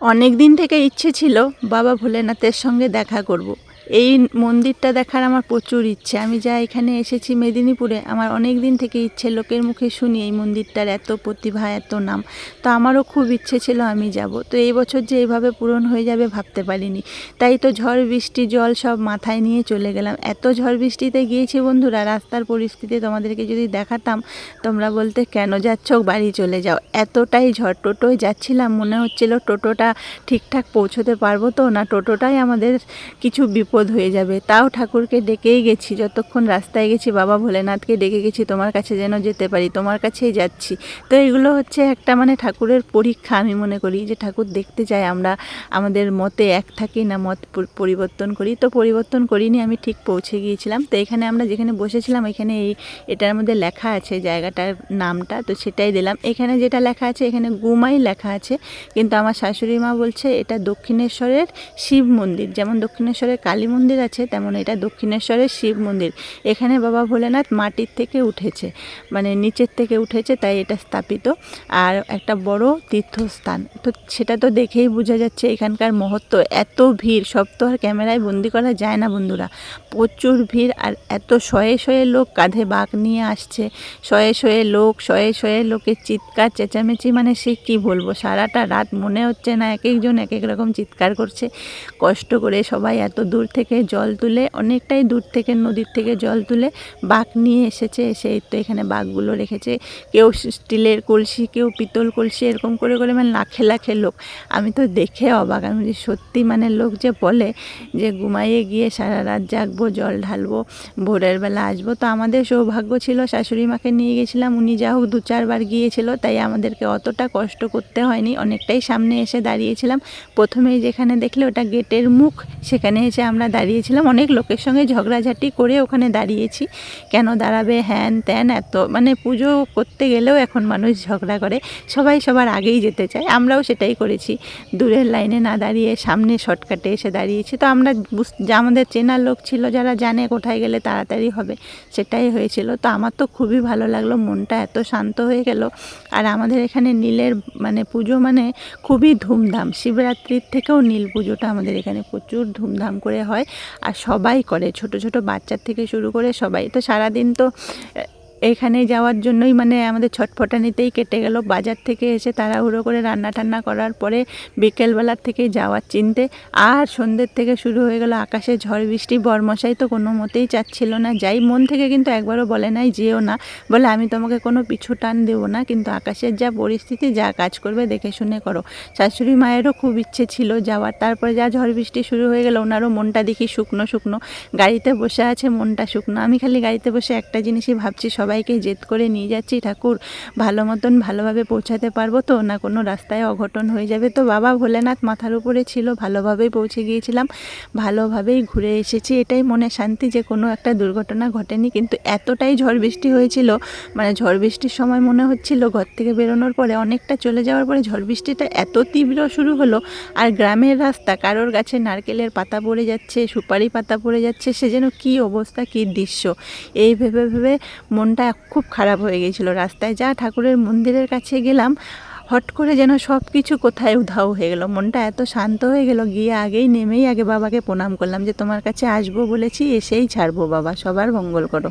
অনেক দিন থেকে ইচ্ছে ছিল বাবা ভোলেনাথের সঙ্গে দেখা করব। এই মন্দিরটা দেখার আমার প্রচুর ইচ্ছে। আমি যা এখানে এসেছি মেদিনীপুরে, আমার অনেক দিন থেকে ইচ্ছে, লোকের মুখে শুনি এই মন্দিরটার এত প্রতিভা, এত নাম। তো আমারও খুব ইচ্ছে ছিল আমি যাব। তো এই বছর যে এইভাবে পূরণ হয়ে যাবে ভাবতে পারিনি। তাই তো ঝড়, বৃষ্টি, জল সব মাথায় নিয়ে চলে গেলাম। এত ঝড়, বৃষ্টিতে গিয়েছি বন্ধুরা, রাস্তার পরিস্থিতি তোমাদেরকে যদি দেখাতাম, তোমরা বলতে কেন যাচ্ছ, বাড়ি চলে যাও। এতটাই ঝড় টোটোয় যাচ্ছিলাম, মনে হচ্ছিল টোটোটা ঠিকঠাক পৌঁছতে পারব তো না? টোটোটাই আমাদের কিছু বিপদ হয়ে যাবে। তাও ঠাকুরকে ডেকেই গেছি। যতক্ষণ রাস্তায় গেছি, বাবা ভোলেনাথকে ডেকে গেছি, তোমার কাছে যেন যেতে পারি, তোমার কাছেই যাচ্ছি। তো এগুলো হচ্ছে একটা মানে ঠাকুরের পরীক্ষা আমি মনে করি যে ঠাকুর দেখতে চাই আমরা, আমাদের মতে এক থাকি না মত পরিবর্তন করি। তো পরিবর্তন করিনি, আমি ঠিক পৌঁছে গিয়েছিলাম। তো এখানে আমরা যেখানে বসেছিলাম, এখানে এই, এটার মধ্যে লেখা আছে জায়গাটার নামটা, তো সেটাই দিলাম। এখানে যেটা লেখা আছে, এখানে গুমাই লেখা আছে, কিন্তু আমার শাশুড়ি মা বলছে এটা দক্ষিণেশ্বরের শিব মন্দির। যেমন দক্ষিণেশ্বরের কালী মন্দির আছে, তেমন এটা দক্ষিণেশ্বরের শিব মন্দির। এখানে বাবা ভোলেনাথ মাটির থেকে উঠেছে মানে নিচের থেকে উঠেছে, তাই এটা স্থাপিত। আর একটা বড় তীর্থস্থান, তো সেটা তো দেখেই বোঝা যাচ্ছে এখানকার মহত্ব। এত ভিড়, সব তো আর ক্যামেরায় বন্দি করা যায় না বন্ধুরা। প্রচুর ভিড় আর এত শয়ে শয়ে লোক কাঁধে বাঘ নিয়ে আসছে। শয়ে শয়ে লোক, শয়ে শয়ে লোকের চিৎকার, চেঁচামেচি মানে সে কি বলব? সারাটা রাত মনে হচ্ছে না, এক একজন এক এক রকম চিৎকার করছে। কষ্ট করে সবাই এত দূর থেকে জল তুলে, অনেকটাই দূর থেকে, নদীর থেকে জল তুলে বাঘ নিয়ে এসেছে। এসে এই তো এখানে বাঘগুলো রেখেছে। কেউ স্টিলের কলসি, কেউ পিতল কলসি, এরকম করে করে মানে লাখে লাখে লোক। আমি তো দেখে অবাক, আমি যে সত্যি মানে লোক যে বলে যে ঘুমাইয়ে গিয়ে সারা রাত জাগবো, জল ঢালবো, ভোরের বেলা আসব। তো আমাদের সৌভাগ্য ছিল, শাশুড়ি মাকে নিয়ে গেছিলাম। উনি যা হোক দু, চারবার গিয়েছিল, তাই আমাদেরকে অতটা কষ্ট করতে হয়নি। অনেকটাই সামনে এসে দাঁড়িয়েছিলাম। প্রথমেই যেখানে দেখলে ওটা গেটের মুখ, সেখানে এসে আমরা দাঁড়িয়েছিলাম, অনেক লোকের সঙ্গে ঝগড়াঝাটি করে ওখানে দাঁড়িয়েছি। কেন দাঁড়াবে, হ্যান ত্যান, এত মানে পুজো করতে গেলেও এখন মানুষ ঝগড়া করে। সবাই সবার আগেই যেতে চায়, আমরাও সেটাই করেছি। দূরের লাইনে না দাঁড়িয়ে সামনে শর্টকাটে এসে দাঁড়িয়েছি। তো আমরা আমাদের চেনার লোক ছিল, যারা জানে কোথায় গেলে তাড়াতাড়ি হবে, সেটাই হয়েছিল। তো আমার তো খুবই ভালো লাগল, মনটা এত শান্ত হয়ে গেল। আর আমাদের এখানে নীলের মানে পুজো মানে খুবই ধুমধাম। শিবরাত্রির থেকেও নীল পুজোটা আমাদের এখানে প্রচুর ধুমধাম করে হয় আর সবাই করে ছোট ছোট বাচ্চার থেকে শুরু করে সবাই। তো সারাদিন তো এখানে যাওয়ার জন্যই মানে আমাদের ছটফটানিতেই কেটে গেল। বাজার থেকে এসে তাড়াহুড়ো করে রান্না টান্না করার পরে বিকেলবেলার থেকে যাওয়ার চিনতে। আর সন্ধ্যের থেকে শুরু হয়ে গেল আকাশে ঝড়, বৃষ্টি, বর্মশাই তো কোনো মতেই চাচ্ছিল না। যাই মন থেকে কিন্তু একবারও বলে নাই, যেও না। বলে, আমি তোমাকে কোনো পিছু টান দেবো না, কিন্তু আকাশের যা পরিস্থিতি, যা কাজ করবে দেখে শুনে করো। শাশুড়ি মায়েরও খুব ইচ্ছে ছিল যাওয়ার। তারপরে যা ঝড়, বৃষ্টি শুরু হয়ে গেল, ওনারও মনটা দেখি শুকনো শুকনো। গাড়িতে বসে আছে, মনটা শুকনো। আমি খালি গাড়িতে বসে একটা জিনিসই ভাবছি সবাইকে জেদ করে নিয়ে যাচ্ছি, ঠাকুর ভালো মতন ভালোভাবে পৌঁছাতে পারব তো? না কোনো রাস্তায় অঘটন হয়ে যাবে তো? বাবা ভোলেনাথ মাথার উপরে ছিল, ভালোভাবেই পৌঁছে গিয়েছিলাম, ভালোভাবেই ঘুরে এসেছি, এটাই মনে শান্তি যে কোনো একটা দুর্ঘটনা ঘটেনি, কিন্তু এতটাই ঝড় বৃষ্টি হয়েছিল মানে ঝড় বৃষ্টির সময় মনে হচ্ছিল ঘর থেকে বেরোনোর পরে অনেকটা চলে যাওয়ার পরে ঝড় বৃষ্টিটা এত তীব্র শুরু হলো, আর গ্রামের রাস্তা, কারোর গাছে নারকেলের পাতা পড়ে যাচ্ছে, সুপারি পাতা পড়ে যাচ্ছে, সে যেন কী অবস্থা, কী দৃশ্য? এই ভেবে ভেবে মনটা খুব খারাপ হয়ে গিয়েছিল রাস্তায় যা ঠাকুরের মন্দিরের কাছে গেলাম, হট করে যেন সব কিছু কোথায় উধাও হয়ে গেল। মনটা এত শান্ত হয়ে গেল, গিয়ে আগেই নেমেই আগে বাবাকে প্রণাম করলাম যে, তোমার কাছে আসব বলেছি, এসেই ছাড়বো বাবা, সবার মঙ্গল করো।